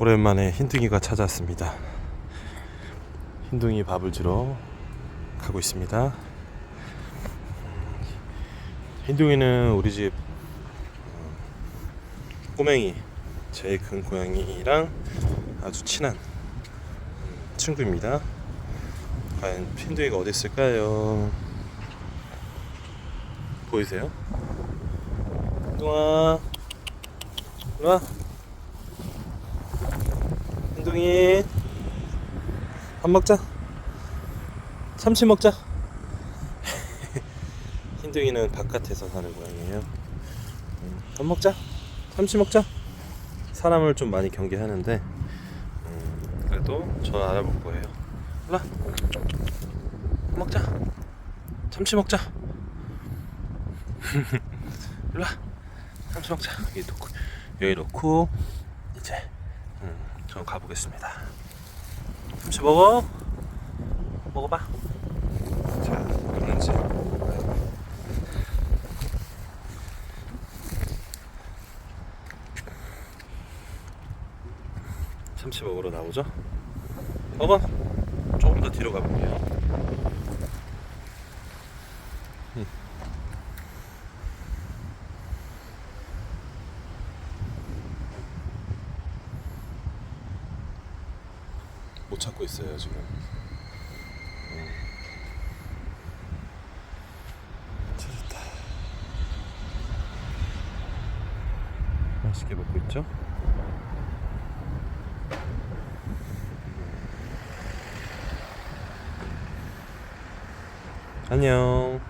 오랜만에 흰둥이가 찾아왔습니다. 흰둥이 밥을 주러 가고 있습니다. 흰둥이는 우리 집 어, 꼬맹이 제일 큰 고양이랑 아주 친한 음, 친구입니다. 과연 흰둥이가 어디 있을까요? 보이세요? 흰둥아, 흰둥 아, 흰둥이, 밥 먹자. 참치 먹자. 흰둥이는 바깥에서 사는 고양이에요. 음, 밥 먹자. 참치 먹자. 사람을 좀 많이 경계하는데 음, 그래도 저 알아볼 거예요. 밥 먹자. 참치 먹자. 와. 참치 먹자. 여기 놓고 여기 놓고 이제 음, 저 가보겠습니다. 참치 먹어. 먹어봐. 자, 그런지. 참치 먹으러 나오죠? 먹어. 조금 더 뒤로 가볼게요. 음. 못 찾고 있어요 지금. 음. 찾았다. 맛있게 먹고 있죠? 안녕.